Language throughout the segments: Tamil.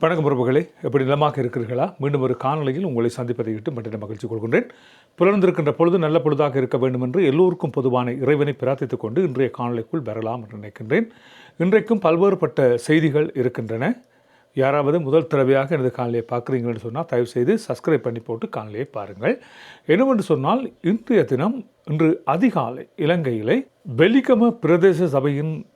வணக்கம் உறவுகளே எப்படி நிலமாக இருக்கிறீர்களா? மீண்டும் ஒரு காணொலியில் உங்களை சந்திப்பதை இட்டு மற்ற மகிழ்ச்சி கொள்கின்றேன். புலர்ந்திருக்கின்ற பொழுது நல்ல பொழுதாக இருக்க வேண்டும் என்று எல்லோருக்கும் பொதுவான இறைவனை பிரார்த்தித்துக் கொண்டு இன்றைய காணொலிக்குள் பெறலாம் என்று நினைக்கின்றேன். இன்றைக்கும் பல்வேறுபட்ட செய்திகள் இருக்கின்றன. யாராவது முதல் தடவையாக எனது காணொலியை பார்க்குறீங்கன்னு சொன்னால் தயவு செய்து சப்ஸ்கிரைப் பண்ணி போட்டு காணொலியை பாருங்கள். என்னவென்று சொன்னால் இன்றைய தினம் இன்று அதிகாலை இலங்கையிலே வெலிகம பிரதேச சபையின்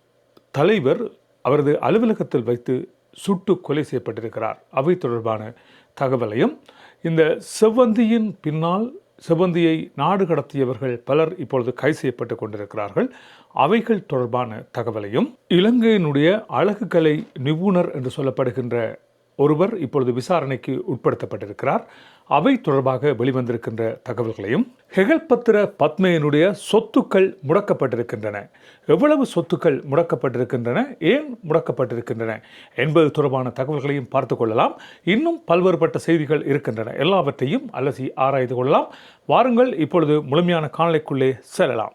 தலைவர் அவரது அலுவலகத்தில் வைத்து சுட்டு கொலை செய்யப்பட்டிருக்கிறார். அவை தொடர்பான தகவலையும் இந்த செவ்வந்தியின் பின்னால் செவ்வந்தியை நாடு கடத்தியவர்கள் பலர் இப்பொழுது கைது செய்யப்பட்டு கொண்டிருக்கிறார்கள். அவைகள் தொடர்பான தகவலையும் இலங்கையினுடைய அழகுக்கலை நிபுணர் என்று சொல்லப்படுகின்ற ஒருவர் இப்பொழுது விசாரணைக்கு உட்படுத்தப்பட்டிருக்கிறார். அவை தொடர்பாக வெளிவந்திருக்கின்ற தகவல்களையும் ஹெகல்பத்திர பத்மையினுடைய சொத்துக்கள் முடக்கப்பட்டிருக்கின்றன. எவ்வளவு சொத்துக்கள் முடக்கப்பட்டிருக்கின்றன? ஏன் முடக்கப்பட்டிருக்கின்றன? என்பது தொடர்பான தகவல்களையும் பார்த்து கொள்ளலாம். இன்னும் பல்வேறுபட்ட செய்திகள் இருக்கின்றன. எல்லாவற்றையும் அலசி ஆராய்ந்து கொள்ளலாம். வாருங்கள் இப்பொழுது முழுமையான காணொளிக்குள்ளே செல்லலாம்.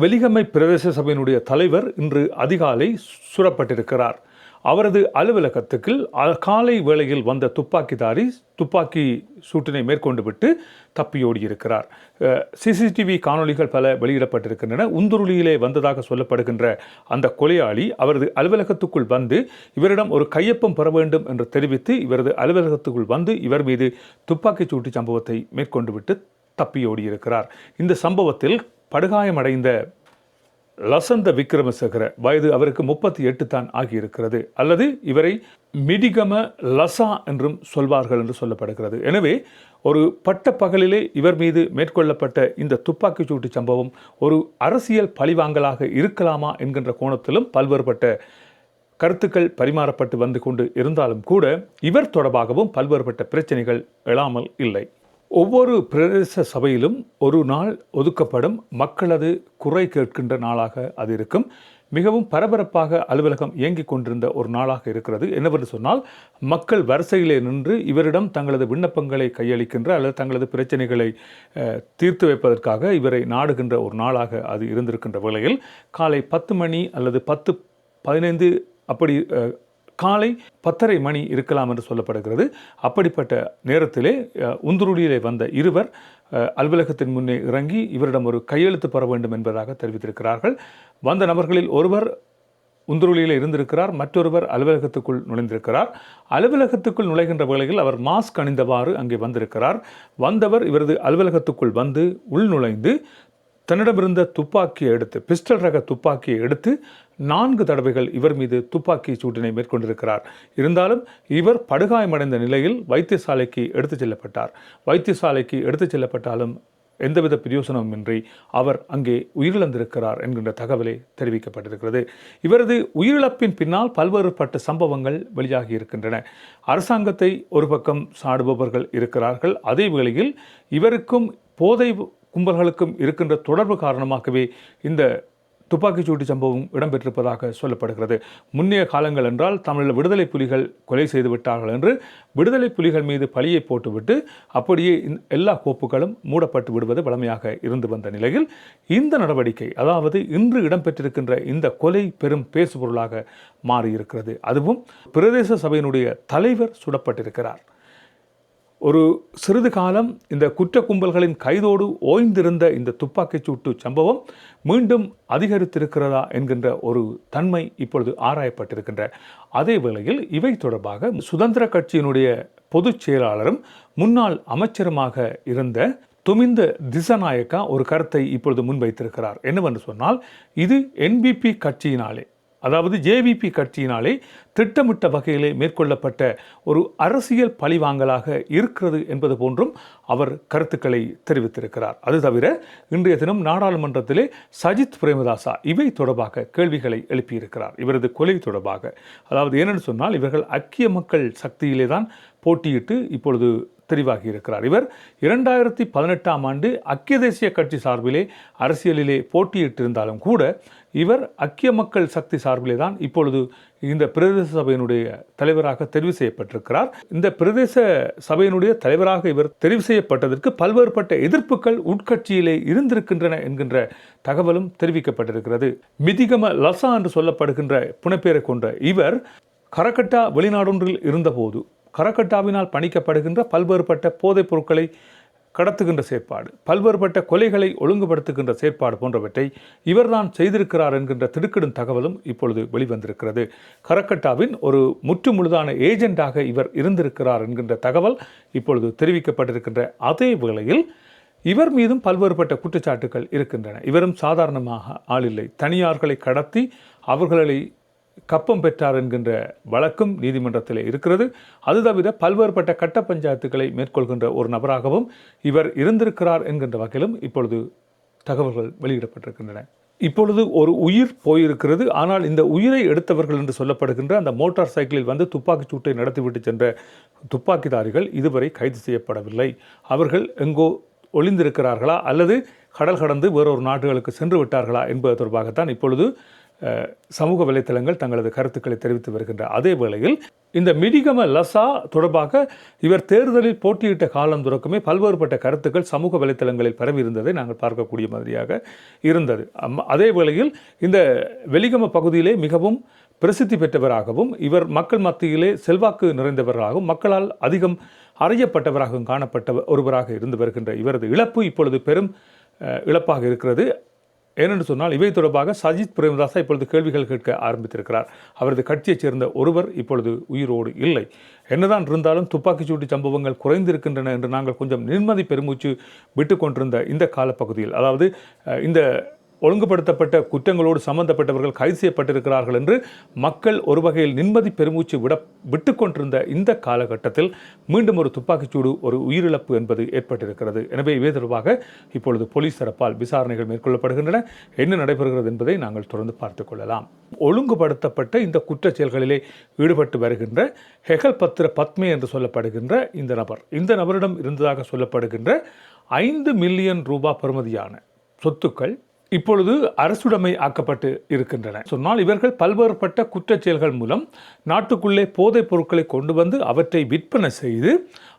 வெலிகமை பிரதேச சபையினுடைய தலைவர் இன்று அதிகாலை சுடப்பட்டிருக்கிறார் அவரது அலுவலகத்துக்கு அ- காலை வேளையில் வந்த துப்பாக்கிதாரி துப்பாக்கி சூட்டினை மேற்கொண்டு விட்டு தப்பியோடி இருக்கிறார். சிசிடிவி காணொளிகள் பல வெளியிடப்பட்டிருக்கின்றன. உந்துருளியிலே வந்ததாக சொல்லப்படுகின்ற அந்த கொலையாளி அவரது அலுவலகத்துக்குள் வந்து இவரிடம் ஒரு கையொப்பம் பெற வேண்டும் என்று தெரிவித்து இவரது அலுவலகத்துக்குள் வந்து இவர் மீது துப்பாக்கிச் சூட்டு சம்பவத்தை மேற்கொண்டு விட்டு தப்பியோடி இருக்கிறார். இந்த சம்பவத்தில் படுகாயமடைந்த லசந்த விக்ரமசேகர வயது அவருக்கு முப்பத்தி எட்டு தான் ஆகியிருக்கிறது. அல்லது இவரை மிடிகம லசா என்றும் சொல்வார்கள் என்று சொல்லப்படுகிறது. எனவே ஒரு பட்ட பகலிலே இவர் மீது மேற்கொள்ளப்பட்ட இந்த துப்பாக்கிச் சூட்டு சம்பவம் ஒரு அரசியல் பழிவாங்கலாக இருக்கலாமா என்கின்ற கோணத்திலும் பல்வேறுபட்ட கருத்துக்கள் பரிமாறப்பட்டு வந்து கொண்டு இருந்தாலும் கூட இவர் தொடர்பாகவும் பல்வேறுபட்ட பிரச்சனைகள் எழாமல் இல்லை. ஒவ்வொரு பிரதேச சபையிலும் ஒரு நாள் ஒதுக்கப்படும் மக்களது குறை கேட்கின்ற நாளாக அது இருக்கும். மிகவும் பரபரப்பாக அலுவலகம் இயங்கிக் கொண்டிருந்த ஒரு நாளாக இருக்கிறது. என்னவென்று சொன்னால் மக்கள் வரிசையிலே நின்று இவரிடம் தங்களது விண்ணப்பங்களை கையளிக்கின்ற அல்லது தங்களது பிரச்சனைகளை தீர்த்து வைப்பதற்காக இவரை நாடுகின்ற ஒரு நாளாக அது இருந்திருக்கின்ற வேளையில் காலை பத்து மணி அல்லது பத்து பதினைந்து அப்படி காலை பத்தரை மணி இருக்கலாம் என்று சொல்லப்படுகிறது. அப்படிப்பட்ட நேரத்திலே அஹ், உந்துருளியிலே வந்த இருவர் அலுவலகத்தின் முன்னே இறங்கி இவரிடம் ஒரு கையெழுத்து பெற வேண்டும் என்பதாக தெரிவித்திருக்கிறார்கள். வந்த நபர்களில் ஒருவர் உந்துருளியில் இருந்திருக்கிறார் மற்றொருவர் அலுவலகத்துக்குள் நுழைந்திருக்கிறார். அலுவலகத்துக்குள் நுழைகின்ற வேளையில் அவர் மாஸ்க் அணிந்தவாறு அங்கே வந்திருக்கிறார். வந்தவர் இவரது அலுவலகத்துக்குள் வந்து உள் நுழைந்து தன்னிடமிருந்த துப்பாக்கியை எடுத்து பிஸ்டல் ரக துப்பாக்கியை எடுத்து நான்கு தடவைகள் இவர் மீது துப்பாக்கி சூட்டினை மேற்கொண்டிருக்கிறார். இருந்தாலும் இவர் படுகாயமடைந்த நிலையில் வைத்தியசாலைக்கு எடுத்துச் செல்லப்பட்டார். வைத்தியசாலைக்கு எடுத்துச் செல்லப்பட்டாலும் எந்தவித பிரயோசனமின்றி அவர் அங்கே உயிரிழந்திருக்கிறார் என்கின்ற தகவலை தெரிவிக்கப்பட்டிருக்கிறது. இவரது உயிரிழப்பின் பின்னால் பல்வேறுபட்ட சம்பவங்கள் வெளியாகி இருக்கின்றன. அரசாங்கத்தை ஒரு பக்கம் சாடுபவர்கள் இருக்கிறார்கள். அதே வேளையில் இவருக்கும் போதை கும்பல்களுக்கும் இருக்கின்ற தொடர்பு காரணமாகவே இந்த துப்பாக்கிச்சூட்டு சம்பவம் இடம்பெற்றிருப்பதாக சொல்லப்படுகிறது. முன்னைய காலங்கள் என்றால் தமிழில் விடுதலை புலிகள் கொலை செய்து விட்டார்கள் என்று விடுதலை புலிகள் மீது பழியை போட்டுவிட்டு அப்படியே எல்லா கோப்புகளும் மூடப்பட்டு விடுவது வழமையாக இருந்து வந்த நிலையில் இந்த நடவடிக்கை அதாவது இன்று இடம்பெற்றிருக்கின்ற இந்த கொலை பெரும் பேசுபொருளாக மாறியிருக்கிறது. அதுவும் பிரதேச சபையினுடைய தலைவர் சுடப்பட்டிருக்கிறார். ஒரு சிறிது காலம் இந்த குற்ற கும்பல்களின் கைதோடு ஓய்ந்திருந்த இந்த துப்பாக்கிச் சூட்டு சம்பவம் மீண்டும் அதிகரித்திருக்கிறதா என்கின்ற ஒரு தன்மை இப்பொழுது ஆராயப்பட்டிருக்கின்ற. அதே வேளையில் இவை தொடர்பாக சுதந்திர கட்சியினுடைய பொதுச் செயலாளரும் முன்னாள் அமைச்சருமாக இருந்த துமிந்த திசநாயக்கா ஒரு கருத்தை இப்பொழுது முன்வைத்திருக்கிறார். என்னவென்று சொன்னால் இது என்பிபி கட்சியினாலே அதாவது ஜேவிபி கட்சியினாலே திட்டமிட்ட வகையிலே மேற்கொள்ளப்பட்ட ஒரு அரசியல் பழிவாங்கலாக இருக்கிறது என்பது போன்றும் அவர் கருத்துக்களை தெரிவித்திருக்கிறார். அது தவிர இன்றைய தினம் நாடாளுமன்றத்திலே சஜித் பிரேமதாசா இவை தொடர்பாக கேள்விகளை எழுப்பியிருக்கிறார். இவரது கொலை தொடர்பாக. அதாவது ஏனென்று சொன்னால் இவர்கள் ஐக்கிய மக்கள் சக்தியிலே தான் போட்டியிட்டு இப்பொழுது தெரிவாகி இருக்கிறார். இவர் இரண்டாயிரத்தி பதினெட்டாம் ஆண்டு ஐக்கிய தேசிய கட்சி சார்பிலே அரசியலிலே போட்டியிட்டிருந்தாலும் கூட இவர் ஐக்கிய மக்கள் சக்தி சார்பிலே தான் இப்பொழுது இந்த பிரதேச சபையினுடைய தலைவராக தெரிவு செய்யப்பட்டிருக்கிறார். இந்த பிரதேச சபையினுடைய தலைவராக இவர் தெரிவு செய்யப்பட்டதற்கு பல்வேறுபட்ட எதிர்ப்புகள் உட்கட்சியிலே இருந்திருக்கின்றன என்கின்ற தகவலும் தெரிவிக்கப்பட்டிருக்கிறது. மிதிகம லசா என்று சொல்லப்படுகின்ற புனைப்பெயரை கொண்ட இவர் கரகட்டா வெளிநாடொன்றில் இருந்தபோது கரக்கட்டாவினால் பணிக்கப்படுகின்ற பல்வேறுபட்ட போதைப் பொருட்களை கடத்துகின்ற செயற்பாடு பல்வேறுபட்ட கொலைகளை ஒழுங்குபடுத்துகின்ற செயற்பாடு போன்றவற்றை இவர்தான் செய்திருக்கிறார் என்கின்ற திடுக்கிடும் தகவலும் இப்பொழுது வெளிவந்திருக்கிறது. கரக்கட்டாவின் ஒரு முற்று முழுதான ஏஜெண்டாக இவர் இருந்திருக்கிறார் என்கின்ற தகவல் இப்பொழுது தெரிவிக்கப்பட்டிருக்கின்ற அதே வேளையில் இவர் மீதும் பல்வேறுபட்ட குற்றச்சாட்டுகள் இருக்கின்றன. இவரும் சாதாரணமாக ஆளில்லை தனியார்களை கடத்தி அவர்களை கப்பம் பெற்றார் என்கின்ற வழக்கும் நீதிமன்றத்தில் இருக்கிறது. அது தவிர பல்வேறுபட்ட கட்ட பஞ்சாயத்துக்களை மேற்கொள்கின்ற ஒரு நபராகவும் இவர் இருந்திருக்கிறார் என்கின்ற வகையிலும் இப்பொழுது தகவல்கள் வெளியிடப்பட்டிருக்கின்றன. இப்பொழுது ஒரு உயிர் போயிருக்கிறது. ஆனால் இந்த உயிரை எடுத்தவர்கள் என்று சொல்லப்படுகின்ற அந்த மோட்டார் சைக்கிளில் வந்து துப்பாக்கிச் சூட்டை நடத்திவிட்டு சென்ற துப்பாக்கிதாரிகள் இதுவரை கைது செய்யப்படவில்லை. அவர்கள் எங்கோ ஒளிந்திருக்கிறார்களா அல்லது கடல் கடந்து வேறொரு நாடுகளுக்கு சென்று விட்டார்களா என்பது தொடர்பாகத்தான் இப்பொழுது சமூக வலைத்தளங்கள் தங்களது கருத்துக்களை தெரிவித்து வருகின்ற அதே வேளையில் இந்த மிடிகம லசா தொடர்பாக இவர் தேர்தலில் போட்டியிட்ட காலம் துறக்குமே பல்வேறுபட்ட கருத்துக்கள் சமூக வலைத்தளங்களில் பரவி இருந்ததை நாங்கள் பார்க்கக்கூடிய மாதிரியாக இருந்தது. அம்- அதே வேளையில் இந்த வெலிகம பகுதியிலே மிகவும் பிரசித்தி பெற்றவராகவும் இவர் மக்கள் மத்தியிலே செல்வாக்கு நிறைந்தவராகவும் மக்களால் அதிகம் அறியப்பட்டவராகவும் காணப்பட்ட ஒருவராக இருந்து வருகின்ற இவரது இழப்பு இப்பொழுது பெரும் இழப்பாக இருக்கிறது. ஏனென்று சொன்னால் இவை தொடர்பாக சஜித் பிரேமதாசா இப்பொழுது கேள்விகள் கேட்க ஆரம்பித்திருக்கிறார். அவரது கட்சியைச் சேர்ந்த ஒருவர் இப்பொழுது உயிரோடு இல்லை. என்னதான் இருந்தாலும் துப்பாக்கிச் சூட்டு சம்பவங்கள் குறைந்திருக்கின்றன என்று நாங்கள் கொஞ்சம் நிம்மதி பெருமூச்சு விட்டு கொண்டிருந்த இந்த காலப்பகுதியில் அதாவது இந்த ஒழுங்குபடுத்தப்பட்ட குற்றங்களோடு சம்பந்தப்பட்டவர்கள் கைது செய்யப்பட்டிருக்கிறார்கள் என்று மக்கள் ஒரு வகையில் நிம்மதி பெருமூச்சு விட விட்டு கொண்டிருந்த இந்த காலகட்டத்தில் மீண்டும் ஒரு துப்பாக்கிச்சூடு ஒரு உயிரிழப்பு என்பது ஏற்பட்டிருக்கிறது. எனவே இவை தொடர்பாக இப்பொழுது போலீஸ் தரப்பால் விசாரணைகள் மேற்கொள்ளப்படுகின்றன. என்ன நடைபெறுகிறது என்பதை நாங்கள் தொடர்ந்து பார்த்துக் கொள்ளலாம். ஒழுங்குபடுத்தப்பட்ட இந்த குற்றச் செயல்களிலே ஈடுபட்டு வருகின்ற ஹெகல் பத்திர பத்மே என்று சொல்லப்படுகின்ற இந்த நபர் இந்த நபரிடம் இருந்ததாக சொல்லப்படுகின்ற ஐந்து மில்லியன் ரூபாய் பெறுமதியான சொத்துக்கள் இப்பொழுது அரசுடைமை ஆக்கப்பட்டு இருக்கின்றன. சொன்னால் இவர்கள் பல்வேறுபட்ட குற்றச்செயல்கள் மூலம் நாட்டுக்குள்ளே போதைப் பொருட்களை கொண்டு வந்து அவற்றை விற்பனை செய்து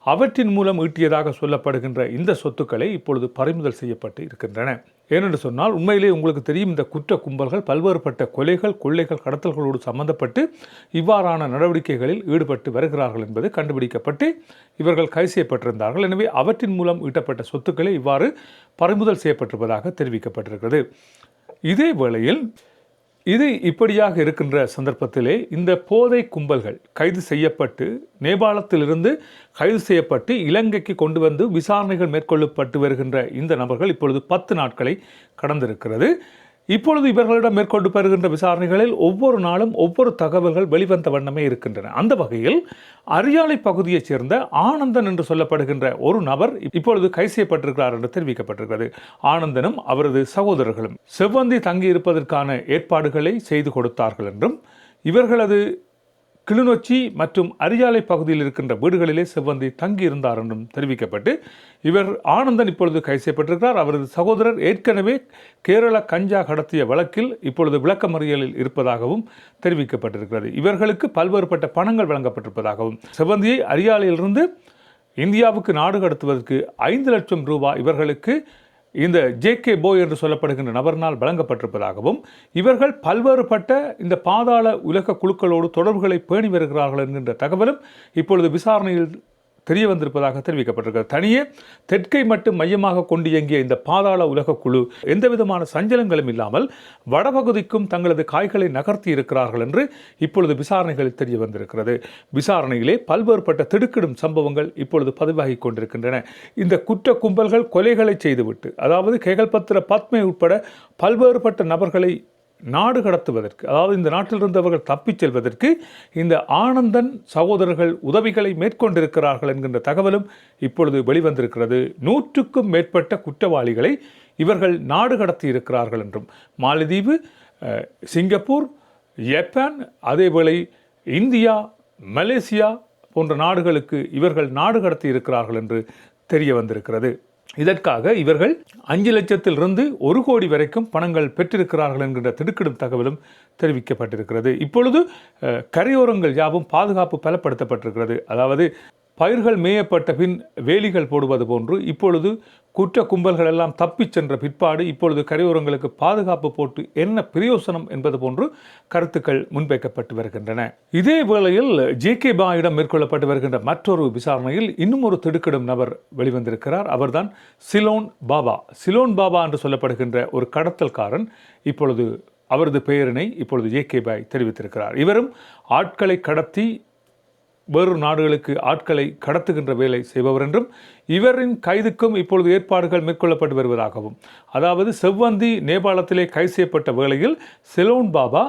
அவற்றின் மூலம் ஈட்டியதாக சொல்லப்படுகின்ற இந்த சொத்துக்களை இப்பொழுது பறிமுதல் செய்யப்பட்டு இருக்கின்றன. ஏனென்று சொன்னால் உண்மையிலே உங்களுக்கு தெரியும் இந்த குற்ற கும்பல்கள் பல்வேறுபட்ட கொலைகள் கொள்ளைகள் கடத்தல்களோடு சம்பந்தப்பட்டு இவ்வாறான நடவடிக்கைகளில் ஈடுபட்டு வருகிறார்கள் என்பது கண்டுபிடிக்கப்பட்டு இவர்கள் கைது செய்யப்பட்டிருந்தார்கள். எனவே அவற்றின் மூலம் ஈட்டப்பட்ட சொத்துக்களை இவ்வாறு பறிமுதல் செய்யப்பட்டிருப்பதாக தெரிவிக்கப்பட்டிருக்கிறது. இதே வேளையில் இது இப்படியாக இருக்கின்ற சந்தர்ப்பத்திலே இந்த போதை கும்பல்கள் கைது செய்யப்பட்டு நேபாளத்திலிருந்து கைது செய்யப்பட்டு இலங்கைக்கு கொண்டு வந்து விசாரணைகள் மேற்கொள்ளப்பட்டு வருகின்ற இந்த நபர்கள் இப்பொழுது பத்து நாட்களை கடந்திருக்கிறது. இப்பொழுது இவர்களிடம் மேற்கொண்டு வருகின்ற விசாரணைகளில் ஒவ்வொரு நாளும் ஒவ்வொரு தகவல்கள் வெளிவந்த வண்ணமே இருக்கின்றன. அந்த வகையில் அரியாலை பகுதியைச் சேர்ந்த ஆனந்தன் என்று சொல்லப்படுகின்ற ஒரு நபர் இப்பொழுது கைது செய்யப்பட்டிருக்கிறார் என்று தெரிவிக்கப்பட்டிருக்கிறது. ஆனந்தனும் அவரது சகோதரர்களும் செவ்வந்தி தங்கியிருப்பதற்கான ஏற்பாடுகளை செய்து கொடுத்தார்கள் என்றும் இவர்களது கிளிநொச்சி மற்றும் அரியாலை பகுதியில் இருக்கின்ற வீடுகளிலே செவ்வந்தி தங்கியிருந்தார் என்றும் தெரிவிக்கப்பட்டு இவர் ஆனந்தன் இப்பொழுது கைது செய்யப்பட்டிருக்கிறார். அவரது சகோதரர் ஏற்கனவே கேரள கஞ்சா கடத்திய வழக்கில் இப்பொழுது விளக்கமறியலில் இருப்பதாகவும் தெரிவிக்கப்பட்டிருக்கிறது. இவர்களுக்கு பல்வேறுபட்ட பணங்கள் வழங்கப்பட்டிருப்பதாகவும் செவ்வந்தியை அரியாலையிலிருந்து இந்தியாவுக்கு நாடு கடத்துவதற்கு ஐந்து லட்சம் ரூபாய் இவர்களுக்கு இந்த ஜேகே போய் என்று சொல்லப்படுகின்ற நபரினால் வழங்கப்பட்டிருப்பதாகவும் இவர்கள் பல்வேறுபட்ட இந்த பாதாள உலக குழுக்களோடு தொடர்புகளை பேணி வருகிறார்கள் என்கின்ற தகவலும் இப்பொழுது விசாரணையில் தெரிய வந்திருப்பதாக தெரிவிக்கப்பட்டிருக்கிறது. தனியே தெற்கை மட்டும் மையமாக கொண்டு இயங்கிய இந்த பாதாள உலக குழு எந்த விதமான சஞ்சலங்களும் இல்லாமல் வடபகுதிக்கும் தங்களது காய்களை நகர்த்தி இருக்கிறார்கள் என்று இப்பொழுது விசாரணைகளில் தெரிய வந்திருக்கிறது. விசாரணையிலே பல்வேறுபட்ட திடுக்கிடும் சம்பவங்கள் இப்பொழுது பதிவாகி கொண்டிருக்கின்றன. இந்த குற்ற கும்பல்கள் கொலைகளை செய்துவிட்டு அதாவது கேகல்பத்திர பத்மை உட்பட பல்வேறுபட்ட நபர்களை நாடு கடத்துவதற்கு அதாவது இந்த நாட்டில் இருந்தவர்கள் தப்பிச் செல்வதற்கு இந்த ஆனந்தன் சகோதரர்கள் உதவிகளை மேற்கொண்டிருக்கிறார்கள் என்கின்ற தகவலும் இப்பொழுது வெளிவந்திருக்கிறது. நூற்றுக்கும் மேற்பட்ட குற்றவாளிகளை இவர்கள் நாடு கடத்தி இருக்கிறார்கள் என்றும். மாலத்தீவு சிங்கப்பூர் ஜப்பான் அதேவேளை இந்தியா மலேசியா போன்ற நாடுகளுக்கு இவர்கள் நாடு கடத்தி இருக்கிறார்கள் என்று தெரிய வந்திருக்கிறது. இதற்காக இவர்கள் அஞ்சு லட்சத்திலிருந்து ஒரு கோடி வரைக்கும் பணங்கள் பெற்றிருக்கிறார்கள் என்கின்ற திடுக்கிடும் தகவலும் தெரிவிக்கப்பட்டிருக்கிறது. இப்பொழுது கரையோரங்கள் யாவும் பாதுகாப்பு பலப்படுத்தப்பட்டிருக்கிறது. அதாவது பயிர்கள் மேயப்பட்ட பின் வேலிகள் போடுவது போன்று இப்பொழுது குற்ற கும்பல்கள் எல்லாம் தப்பிச் சென்ற பிற்பாடு இப்பொழுது கரையோரங்களுக்கு பாதுகாப்பு போட்டு என்ன பிரயோசனம் என்பது போன்று கருத்துக்கள் முன்வைக்கப்பட்டு வருகின்றன. இதே வேளையில் ஜே கே பாயிடம் மேற்கொள்ளப்பட்டு வருகின்ற மற்றொரு விசாரணையில் இன்னும் ஒரு திடுக்கிடும் நபர் வெளிவந்திருக்கிறார். அவர்தான் சிலோன் பாபா. சிலோன் பாபா என்று சொல்லப்படுகின்ற ஒரு கடத்தல்காரன் இப்பொழுது அவரது பெயரினை இப்பொழுது ஜே கே பாய் தெரிவித்திருக்கிறார். இவரும் ஆட்களை கடத்தி வேறு நாடுகளுக்கு ஆட்களை கடத்துகின்ற வேலை செய்பவர் என்றும் இவரின் கைதுக்கும் இப்பொழுது ஏற்பாடுகள் மேற்கொள்ளப்பட்டு வருவதாகவும் அதாவது செவ்வந்தி நேபாளத்திலே கைது செய்யப்பட்ட வேளையில் செலோன் பாபா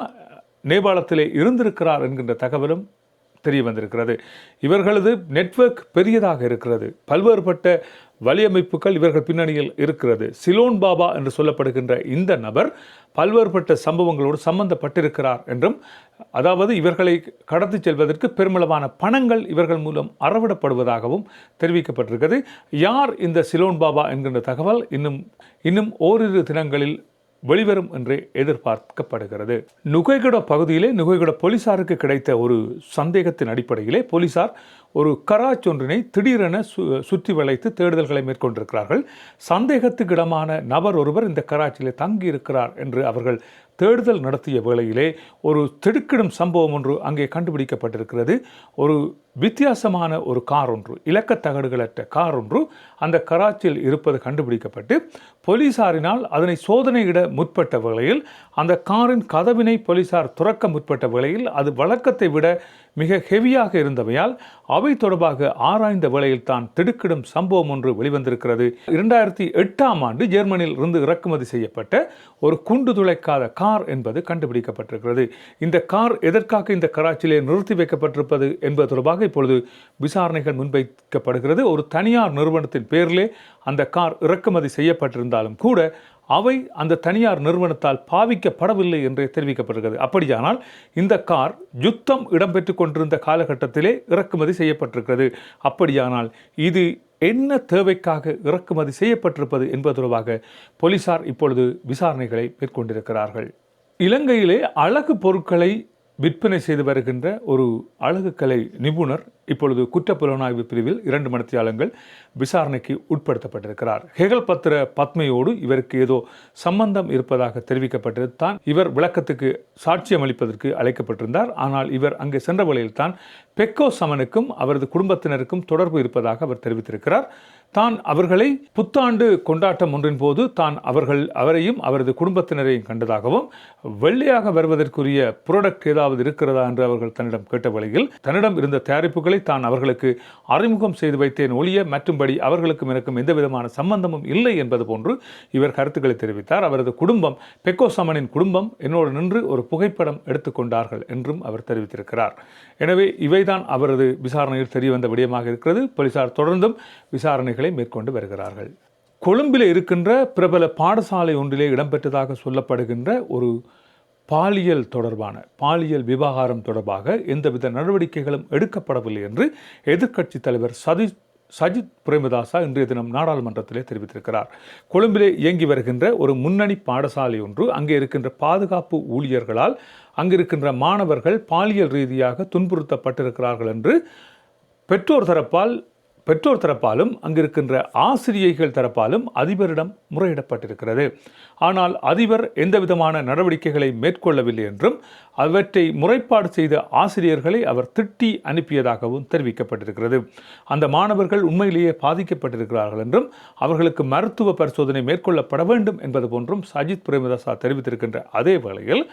நேபாளத்திலே இருந்திருக்கிறார் என்கின்ற தகவலும் தெரிய வந்திருக்கிறது. இவர்களது நெட்வொர்க் பெரியதாக இருக்கிறது. பல்வேறுபட்ட வழியமைப்புகள் இவர்கள் பின்னணியில் இருக்கிறது. சிலோன் பாபா என்று சொல்லப்படுகின்ற இந்த நபர் பல்வேறுபட்ட சம்பவங்களோடு சம்பந்தப்பட்டிருக்கிறார் என்றும் அதாவது இவர்களை கடத்தி செல்வதற்கு பெருமளவான பணங்கள் இவர்கள் மூலம் அறவிடப்படுவதாகவும் தெரிவிக்கப்பட்டிருக்கிறது. யார் இந்த சிலோன் பாபா என்கின்ற தகவல் இன்னும் இன்னும் ஓரிரு தினங்களில் வெளிவரும் என்று எதிர்பார்க்கப்படுகிறது. நுகைகுட பகுதியிலே நுகைகுட போலீசாருக்கு கிடைத்த ஒரு சந்தேகத்தின் அடிப்படையிலே போலீசார் ஒரு கராச் ஒன்றினை திடீரென சு சுற்றி வளைத்து தேடுதல்களை மேற்கொண்டிருக்கிறார்கள். சந்தேகத்துக்கிடமான நபர் ஒருவர் இந்த கராச்சியிலே தங்கியிருக்கிறார் என்று அவர்கள் தேடுதல் நடத்திய வேளையிலே ஒரு திடுக்கிடும் சம்பவம் ஒன்று அங்கே கண்டுபிடிக்கப்பட்டிருக்கிறது. ஒரு வித்தியாசமான ஒரு கார் ஒன்று இலக்கத்தகடுகளற்ற கார் ஒன்று அந்த கராச்சியில் இருப்பது கண்டுபிடிக்கப்பட்டு போலீசாரினால் அதனை சோதனையிட முற்பட்ட வேளையில் அந்த காரின் கதவினை போலீசார் துறக்க முற்பட்ட வேளையில் அது வழக்கத்தை விட மிக ஹெவியாக இருந்தமையால் அவை தொடர்பாக ஆராய்ந்த வேளையில் தான் திடுக்கிடும் சம்பவம் ஒன்று வெளிவந்திருக்கிறது. இரண்டாயிரத்தி எட்டாம் ஆண்டு ஜெர்மனியில் இருந்து இறக்குமதி செய்யப்பட்ட ஒரு குண்டு துளைக்காத கார் என்பது கண்டுபிடிக்கப்பட்டிருக்கிறது. இந்த கார் எதற்காக இந்த கராச்சியிலே நிறுத்தி வைக்கப்பட்டிருப்பது என்பது தொடர்பாக இப்பொழுது விசாரணைகள் முன்வைக்கப்படுகிறது. ஒரு தனியார் நிறுவனத்தின் பேரிலே அந்த கார் இறக்குமதி செய்யப்பட்டிருந்தாலும் கூட அவை அந்த தனியார் நிறுவனத்தால் பாவிக்கப்படவில்லை என்று தெரிவிக்கப்படுகிறது. அப்படியானால் இந்த கார் யுத்தம் இடம்பெற்று கொண்டிருந்த காலகட்டத்திலே இறக்குமதி செய்யப்பட்டிருக்கிறது. அப்படியானால் இது என்ன தேவைக்காக இறக்குமதி செய்யப்பட்டிருப்பது என்பது தொடர்பாக போலீசார் இப்பொழுது விசாரணைகளை மேற்கொண்டிருக்கிறார்கள். இலங்கையிலே அழகு பொருட்களை விற்பனை செய்து வருகின்ற ஒரு அழகுக்கலை நிபுணர் இப்பொழுது குற்றப்புலனாய்வு பிரிவில் இரண்டு மணித்தியாலங்கள் விசாரணைக்கு உட்படுத்தப்பட்டிருக்கிறார். ஹெகல் பத்திர பத்மையோடு இவருக்கு ஏதோ சம்பந்தம் இருப்பதாக தெரிவிக்கப்பட்டது தான் இவர் விளக்கத்துக்கு சாட்சியம் அளிப்பதற்கு அழைக்கப்பட்டிருந்தார். ஆனால் இவர் அங்கே சென்ற வழியில் தான் பெக்கோ சமனுக்கும் அவரது குடும்பத்தினருக்கும் தொடர்பு இருப்பதாக அவர் தெரிவித்திருக்கிறார். தான் அவர்களை புத்தாண்டு கொண்டாட்டம் ஒன்றின் போது தான் அவர்கள் அவரையும் அவரது குடும்பத்தினரையும் கண்டதாகவும் வெள்ளையாக வருவதற்குரிய புரோடக்ட் ஏதாவது இருக்கிறதா என்று அவர்கள் தன்னிடம் கேட்ட வழியில் தன்னிடம் இருந்த தயாரிப்புகளை தான் அவர்களுக்கு அறிமுகம் செய்து வைத்தேன் ஒழிய மற்றும்படி அவர்களுக்கும் எனக்கும் எந்த விதமான சம்பந்தமும் இல்லை என்பது போன்று இவர் கருத்துக்களை தெரிவித்தார். அவரது குடும்பம் பெக்கோ சமனின் குடும்பம் என்னோடு நின்று ஒரு புகைப்படம் எடுத்துக்கொண்டார்கள் என்றும் அவர் தெரிவித்திருக்கிறார். எனவே இவைதான் அவரது விசாரணையில் தெரியவந்த விடயமாக இருக்கிறது. போலீசார் தொடர்ந்தும் விசாரணைகள் மேற்கொண்டு வருகிறார்கள். கொழும்பில் இருக்கின்ற பிரபல பாடசாலை ஒன்றிலே இடம்பெற்றதாக சொல்லப்படுகின்ற ஒரு பாலியல் தொடர்பான பாலியல் விவகாரம் தொடர்பாக எந்தவித நடவடிக்கைகளும் எடுக்கப்படவில்லை என்று எதிர்க்கட்சி தலைவர் சதி சஜித் பிரேமதாசா இன்றைய தினம் நாடாளுமன்றத்திலே தெரிவித்திருக்கிறார். கொழும்பிலே இயங்கி வருகின்ற ஒரு முன்னணி பாடசாலை ஒன்று அங்கே இருக்கின்ற பாதுகாப்பு ஊழியர்களால் அங்கிருக்கின்ற மாணவர்கள் பாலியல் ரீதியாக துன்புறுத்தப்பட்டிருக்கிறார்கள் என்று பெற்றோர் தரப்பால் பெற்றோர் தரப்பாலும் அங்கிருக்கின்ற ஆசிரியைகள் தரப்பாலும் அதிபரிடம் முறையிடப்பட்டிருக்கிறது. ஆனால் அதிபர் எந்தவிதமான நடவடிக்கைகளை மேற்கொள்ளவில்லை என்றும் அவற்றை முறைப்பாடு செய்த ஆசிரியர்களை அவர் திட்டி அனுப்பியதாகவும் தெரிவிக்கப்பட்டிருக்கிறது. அந்த மாணவர்கள் உண்மையிலேயே பாதிக்கப்பட்டிருக்கிறார்கள் என்றும் அவர்களுக்கு மருத்துவ பரிசோதனை மேற்கொள்ளப்பட வேண்டும் என்பது போன்றும் சஜித் பிரேமதாசா தெரிவித்திருக்கின்ற அதே வேளையில்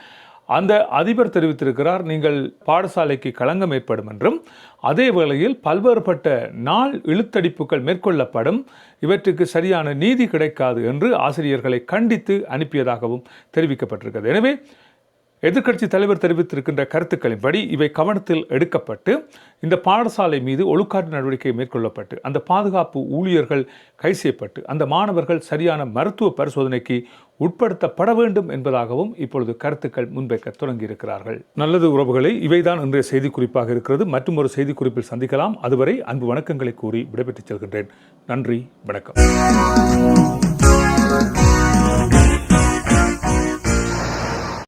அந்த அதிபர் தெரிவித்திருக்கிறார் நீங்கள் பாடசாலைக்கு களங்கம் ஏற்படும் என்றும் அதே வேளையில் பல்வேறுபட்ட நாள் இழுத்தடிப்புகள் மேற்கொள்ளப்படும் இவற்றுக்கு சரியான நீதி கிடைக்காது என்று ஆசிரியர்களை கண்டித்து அனுப்பியதாகவும் தெரிவிக்கப்பட்டிருக்கிறது. எனவே எதிர்க்கட்சி தலைவர் தெரிவித்திருக்கின்ற கருத்துக்களின்படி இவை கவனத்தில் எடுக்கப்பட்டு இந்த பாடசாலை மீது ஒழுக்காற்று நடவடிக்கை மேற்கொள்ளப்பட்டு அந்த பாதுகாப்பு ஊழியர்கள் கை செய்யப்பட்டு அந்த மாணவர்கள் சரியான மருத்துவ பரிசோதனைக்கு உட்படுத்தப்பட வேண்டும் என்பதாகவும் இப்பொழுது கருத்துக்கள் முன்வைக்க தொடங்கியிருக்கிறார்கள். நல்லது உறவுகளை இவைதான் இன்றைய செய்தி குறிப்பாக இருக்கிறது. மற்றும் ஒரு செய்தி குறிப்பில் சந்திக்கலாம். அதுவரை அன்பு வணக்கங்களை கூறி விடைபெற்றுச் செல்கின்றேன். நன்றி வணக்கம்.